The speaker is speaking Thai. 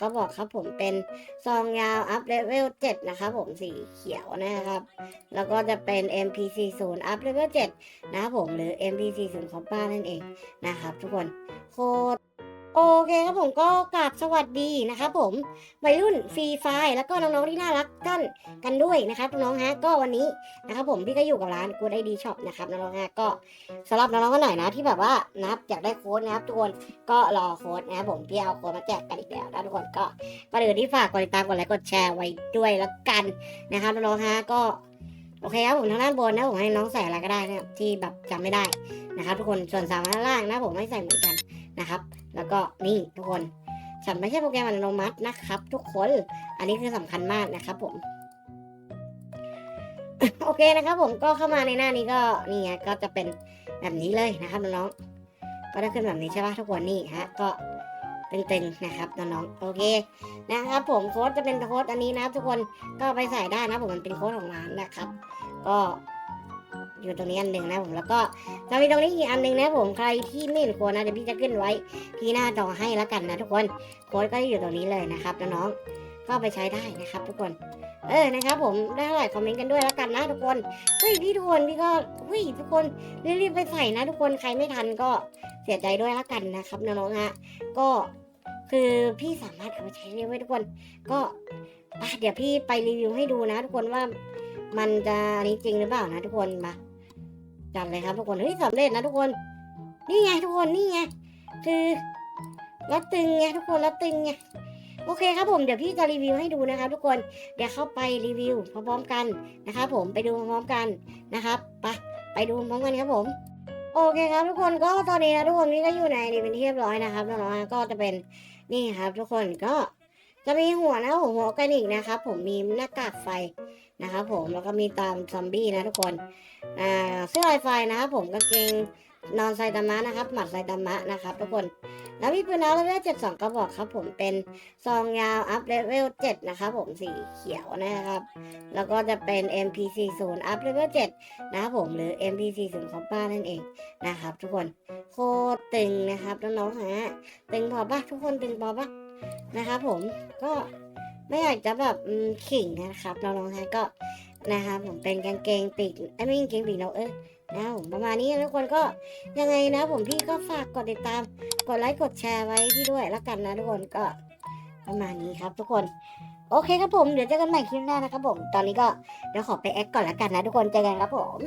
ก็บอกครับผมเป็นซองยาวอัพเลเวล7นะครับผมสีเขียวนะครับ แล้วก็จะเป็น MP40 อัพเลเวล7นะครับผมหรือ MP40 ของป้านั่นเองนะครับทุกคนโคตร โอเคครับผมก็กราบสวัสดีนะครับผมวัยรุ่นฟรีไฟแล้วก็น้องๆที่น่ารักกันกันด้วยนะครับน้องฮะก็วันนี้นะครับผมพี่ก็อยู่กับร้าน Good ID Shop นะครับน้องฮะก็สำหรับน้องๆคนไหนนะที่แบบว่านะครับอยากได้โค้ดนะครับทุกคนก็รอโค้ดนะครับผมพี่เอาโค้ดมาแจกกันอีกแล้วนะทุกคนก็ประเดี๋ยวที่ฝากกดติดตามกดไลค์กดแชร์ไว้ด้วยแล้วกันนะครับน้องฮะก็โอเคครับผมทางด้านบนนะผมให้น้องใส่อะไรก็ได้นะที่แบบจำไม่ได้นะครับทุกคนส่วนสามด้านล่างนะผมไม่ใส่เหมือนกัน นะครับ แล้วก็นี่ทุกคนฉันไม่ใช่โปรแกรมอัตโนมัตินะครับ ทุกคน อันนี้คือสำคัญมากนะครับผม โอเคนะครับ ผมก็เข้ามาในหน้านี้ก็นี่ไงก็จะเป็นแบบนี้เลยนะครับน้องๆ ก็ได้ขึ้นแบบนี้ใช่ปะทุกคนนี่ฮะก็ตึงๆนะครับน้องๆโอเคนะครับ ผมโค้ดจะเป็นโค้ดอันนี้นะครับทุกคนก็ไปใส่ได้นะผมมันเป็นโค้ดของร้านนะครับ ก็ อยู่ตรงนี้อันหนึ่งนะผมแล้วก็จะมีตรงนี้อีกอันหนึ่งนะผมใครที่ไม่เห็นโค้ดนะเดี๋ยวพี่จะขึ้นไว้ที่หน้าจอให้แล้วกันนะทุกคนโค้ดก็อยู่ตรงนี้เลยนะครับน้องๆก็ไปใช้ได้นะครับทุกคน เออนะครับผมได้เท่าไหร่คอมเมนต์กันด้วยแล้วกันนะทุกคนเฮ้ยพี่ทุกคนพี่ก็เฮ้ยทุกคนรีบๆไปใส่นะ ทุกคนใครไม่ทันก็เสียใจด้วยแล้วกันนะครับน้องๆฮะก็คือพี่สามารถเอาไปใช้ได้ไว้ทุกคน ก็เดี๋ยวพี่ไปรีวิวให้ดูนะ ทุกคนว่ามันจะอันนี้จริงหรือเปล่านะทุกคนมา จัดเลยครับทุกคนเฮ้ยสำเร็จนะทุกคน นี่ไงทุกคนนี่ไงคือแล้วตึงไงทุกคนแล้วตึงไงโอเคครับผมเดี๋ยวพี่จะรีวิวให้ดูนะครับ ทุกคนเดี๋ยวเข้าไปรีวิวพร้อมๆกันนะครับผมไปดูพร้อมๆกันนะครับไปไปดูพร้อมกันครับผม โอเคครับทุกคนก็ตอนนี้นะทุกคนนี่ก็อยู่ในรีเป็นที่เรียบร้อยนะครับน้องๆก็จะเป็นนี่ครับ ทุกคนก็จะมีหัวนะหัวหัวออร์แกนิกนะครับผมมีหน้ากากไฟ นะครับผมแล้วก็มีตามซอมบี้นะทุกคนอ่าเสื้อลายไฟนะครับผมกางเกงนอนไซตามะนะครับ หมัดไซตามะนะครับทุกคนแล้วมีปืนเอาเลเวลเจ็ดสองกระบอกครับ ผมเป็นซองยาวอัพเลเวลเจ็ดนะครับผมสีเขียวนะครับ แล้วก็จะเป็น MP40 อัพเลเวลเจ็ดนะครับผมหรือ MP40 ของป้านั่นเองนะครับ ทุกคนโคตรตึงนะครับน้องๆฮะตึงพอปะทุกคนตึงพอปะนะครับผมก็ ไม่อยากจะแบบขิงนะครับน้องๆฮะก็นะครับผมเป็นกางเกงปีกไอ้ไม่กางเกงปีกเราเออนะผมประมาณนี้ทุกคนก็ยังไงนะ ผมพี่ก็ฝากกดติดตาม กดไลค์กดแชร์ไว้พี่ด้วยแล้วกันนะทุกคนก็ประมาณนี้ครับ ทุกคนโอเคครับผมเดี๋ยวเจอกันใหม่คลิปหน้านะครับผมตอนนี้ก็เดี๋ยวขอไปแอคก่อนแล้วกันนะทุกคนเจอกันครับผม